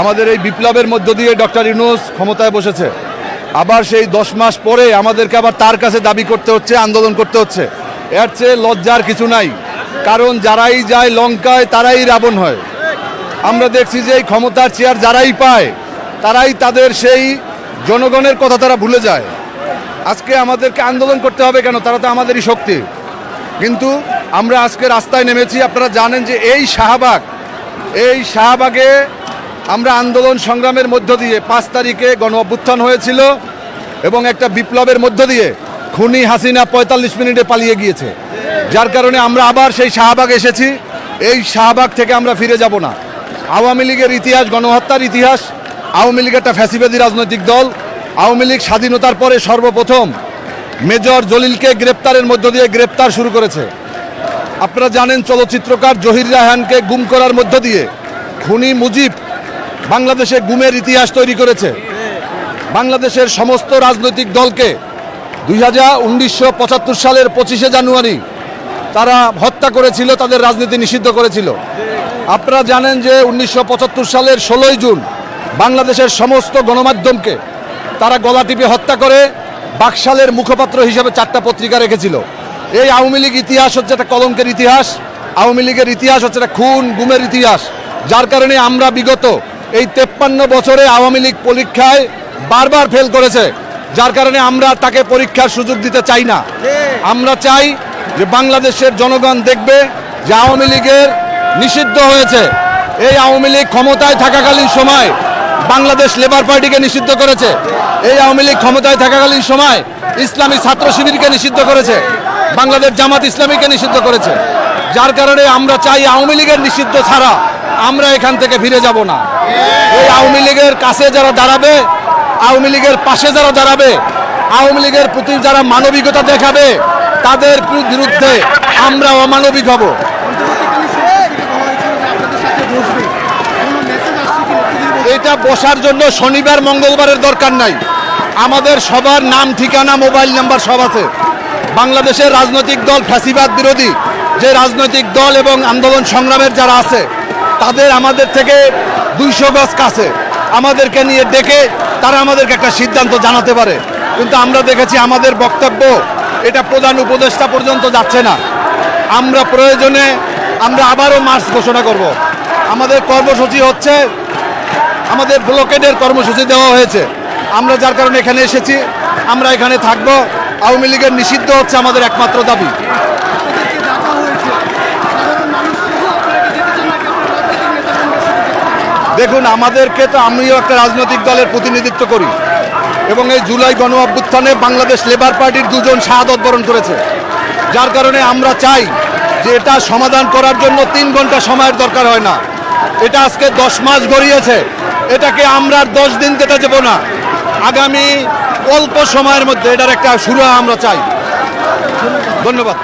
আমাদের এই বিপ্লবের মধ্য দিয়ে ডক্টর ইউনুস ক্ষমতায় বসেছে। আবার সেই দশ মাস পরে আমাদেরকে আবার তার কাছে দাবি করতে হচ্ছে, আন্দোলন করতে হচ্ছে। এর চেয়ে লজ্জার কিছু নাই। কারণ যারাই যায় লঙ্কায়, তারাই রাবণ হয়। আমরা দেখছি যে এই ক্ষমতার চেয়ার যারাই পায়, তারাই তাদের সেই জনগণের কথা তারা ভুলে যায়। আজকে আমাদেরকে আন্দোলন করতে হবে কেন? তারা তো আমাদেরই শক্তি। কিন্তু আমরা আজকে রাস্তায় নেমেছি, আপনারা জানেন যে এই শাহবাগ, এই শাহবাগে আমরা আন্দোলন সংগ্রামের মধ্য দিয়ে পাঁচ তারিখে গণ অভ্যুত্থান হয়েছিল এবং একটা বিপ্লবের মধ্য দিয়ে খুনি হাসিনা পঁয়তাল্লিশ মিনিটে পালিয়ে গিয়েছে। যার কারণে আমরা আবার সেই শাহবাগ এসেছি। এই শাহবাগ থেকে আমরা ফিরে যাব না। আওয়ামী লীগের ইতিহাস, গণহত্যার ইতিহাস, আওয়ামী লীগ একটা ফ্যাসিবাদী রাজনৈতিক দল, আওয়ামী লীগ স্বাধীনতার পরে সর্বপ্রথম মেজর জলিলকে গ্রেপ্তারের মধ্য দিয়ে গ্রেপ্তার শুরু করেছে। আপনারা জানেন চলচ্চিত্রকার জহির রায়হানকে গুম করার মধ্য দিয়ে খুনি মুজিব বাংলাদেশে গুমের ইতিহাস তৈরি করেছে। বাংলাদেশের সমস্ত রাজনৈতিক দলকে দুই হাজার উনিশশো পঁচাত্তর সালের পঁচিশে জানুয়ারি তারা হত্যা করেছিল, তাদের রাজনীতি নিষিদ্ধ করেছিল। আপনারা জানেন যে উনিশশো পঁচাত্তর সালের ষোলোই জুন বাংলাদেশের সমস্ত গণমাধ্যমকে তারা গলা টিপে হত্যা করে বাকশালের মুখপাত্র হিসেবে চারটা পত্রিকা রেখেছিল। এই আওয়ামী লীগ ইতিহাস হচ্ছে একটা কলঙ্কের ইতিহাস, আওয়ামী লীগের ইতিহাস হচ্ছে একটা খুন, গুমের ইতিহাস। যার কারণে আমরা বিগত এই তেপ্পান্ন বছরে আওয়ামী লীগ পরীক্ষায় বারবার ফেল করেছে, যার কারণে আমরা তাকে পরীক্ষার সুযোগ দিতে চাই না। আমরা চাই যে বাংলাদেশের জনগণ দেখবে যে আওয়ামী লীগের নিষিদ্ধ হয়েছে। এই আওয়ামী লীগ ক্ষমতায় থাকাকালীন সময় বাংলাদেশ লেবার পার্টিকে নিষিদ্ধ করেছে। এই আওয়ামী লীগ ক্ষমতায় থাকাকালীন সময় ইসলামী ছাত্র শিবিরকে নিষিদ্ধ করেছে। বাংলাদেশ জামাত ইসলামীকে নিষিদ্ধ করেছে। যার কারণে আমরা চাই আওয়ামী লীগের নিষিদ্ধ ছাড়া আমরা এখান থেকে ফিরে যাব না। এই আওয়ামী লীগের কাছে যারা দাঁড়াবে, আওয়ামী লীগের পাশে যারা দাঁড়াবে, আওয়ামী লীগের প্রতি যারা মানবিকতা দেখাবে, তাদের বিরুদ্ধে আমরা অমানবিক হব। এটা বসার জন্য শনিবার, মঙ্গলবারের দরকার নাই। আমাদের সবার নাম, ঠিকানা, মোবাইল নাম্বার সব আছে। বাংলাদেশের রাজনৈতিক দল ফ্যাসিবাদ বিরোধী। যে রাজনৈতিক দল এবং আন্দোলন সংগ্রামের যারা আছে তাদের আমাদের থেকে দুইশো গজ কাছে আমাদেরকে নিয়ে ডেকে তারা আমাদেরকে একটা সিদ্ধান্ত জানাতে পারে। কিন্তু আমরা দেখেছি আমাদের বক্তব্য এটা প্রধান উপদেষ্টা পর্যন্ত যাচ্ছে না। আমরা প্রয়োজনে আমরা আবারও মার্চ ঘোষণা করব। আমাদের কর্মসূচি হচ্ছে, আমাদের ব্লকেডের কর্মসূচি দেওয়া হয়েছে। আমরা যার কারণে এখানে এসেছি, আমরা এখানে থাকব। আওয়ামী লীগের নিষিদ্ধ হচ্ছে আমাদের একমাত্র দাবি। দেখুন, আমাদেরকে তো আমিও একটা রাজনৈতিক দলের প্রতিনিধিত্ব করি। এবং এই জুলাই গণ অভ্যুত্থানে বাংলাদেশ লেবার পার্টির দুজন শাহাদত বরণ করেছে। যার কারণে আমরা চাই যে এটা সমাধান করার জন্য তিন ঘণ্টা সময়ের দরকার হয় না। এটা আজকে দশ মাস গড়িয়েছে। এটাকে আমরা আর দশ দিন যেতে দেবো না। আগামী অল্প সময়ের মধ্যে এটার একটা শুরু আমরা চাই। ধন্যবাদ।